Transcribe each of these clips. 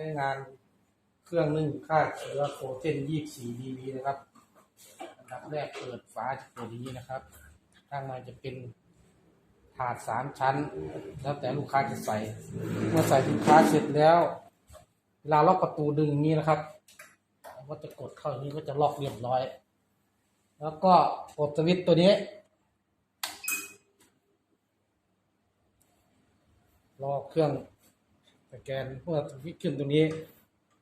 ช้งานเครื่องนึ่งฆ่าเชื้อโคเทน24 dB นะครับอันดับแรกเปิดฝาจะเปิดอย่างนี้นะครับ ข้างในจะเป็นถาดสามชั้น แล้วแต่ลูกค้าจะใส่ เมื่อใส่สินค้าเสร็จแล้วเวลาล็อกประตูดึงอย่างนี้นะครับก็จะกดเข้าอย่างนี้ก็จะล็อกเรียบร้อย แล้วก็กดสวิตตัวนี้รอเครื่อง สแกนเมื่อวิขึ้นตรงนี้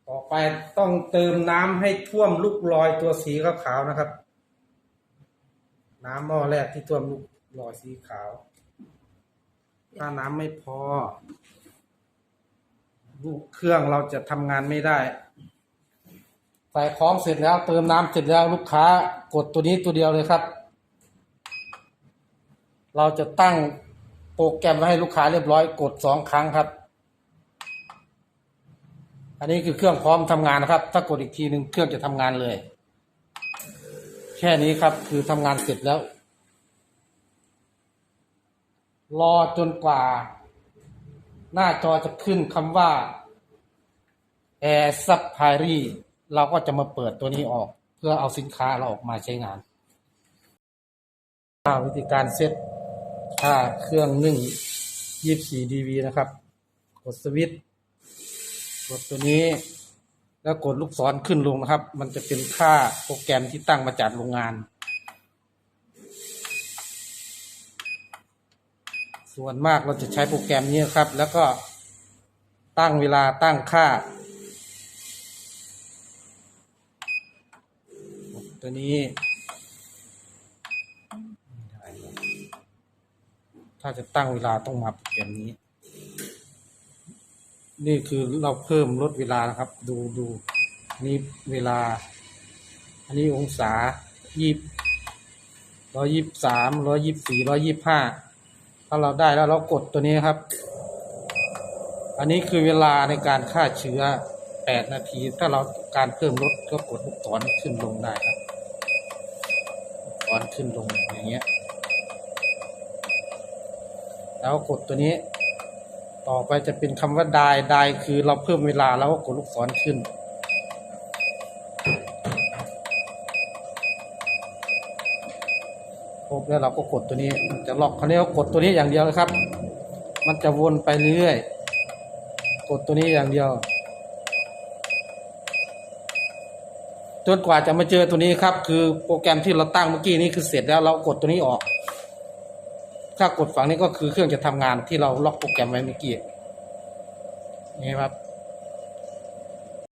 ต่อไปต้องเติมน้ำให้ท่วมลูกลอยตัวสีขาวๆนะครับ น้ำหม้อแรกที่ท่วมลูกลอยสีขาว ถ้าน้ำไม่พอ ลูกเครื่องเราจะทำงานไม่ได้ใส่ของเสร็จแล้ว เติมน้ำเสร็จแล้วลูกค้ากดตัวนี้ตัวเดียวเลยครับ เราจะตั้งโปรแกรมไว้ให้ลูกค้าเรียบร้อยกดสองครั้งครับ อันนี้คือเครื่องพร้อมทำงานนะครับ ถ้ากดอีกทีหนึ่งเครื่องจะทำงานเลย แค่นี้ครับคือทำงานเสร็จแล้ว รอจนกว่า หน้าจอจะขึ้นคำว่า Air Supply เราก็จะมาเปิดตัวนี้ออก เพื่อเอาสินค้าเราออกมาใช้งานาวิธีการเซตค่าเครื่องนึ่ง 24 dB นะครับ กดสวิตช์ กดตัวนี้ แล้วกดลูกศรขึ้นลงนะครับ มันจะเป็นค่าโปรแกรมที่ตั้งมาจากโรงงาน ส่วนมากเราจะใช้โปรแกรมนี้ครับ แล้วก็ตั้งเวลาตั้งค่า ตัวนี้ ถ้าจะตั้งเวลาต้องมาโปรแกรมนี้ นี่คือเราเพิ่มลดเวลานะครับ ดูดูนี่เวลา อันนี้องศายี่ร้อยยี่สามร้อยยี่สี่ร้อยยี่ห้าถ้าเราได้แล้วเรากดตัวนี้ครับ อันนี้คือเวลาในการฆ่าเชื้อแปดนาที ถ้าเราการเพิ่มลดก็กดลูกศรขึ้นลงได้ครับลูกศรขึ้นลงอย่างเงี้ย แล้วกดตัวนี้ ต่อไปจะเป็นคำว่าไดายดายคือเราเพิ่มเวลาแล้วก็กดลูกศรขึ้น ครบแล้วเราก็กดตัวนี้มันจะล็อกคราวนี้ก็กดตัวนี้อย่างเดียวนะครับ มันจะวนไปเรื่อยๆ กดตัวนี้อย่างเดียว จนกว่าจะมาเจอตัวนี้ครับ คือโปรแกรมที่เราตั้งเมื่อกี้นี้คือเสร็จแล้วเรากดตัวนี้ออก ถ้ากดฝั่งนี้ก็คือเครื่องจะทำงานที่เราล็อกโปรแกรมไว้เมื่อกี้นี่ครับ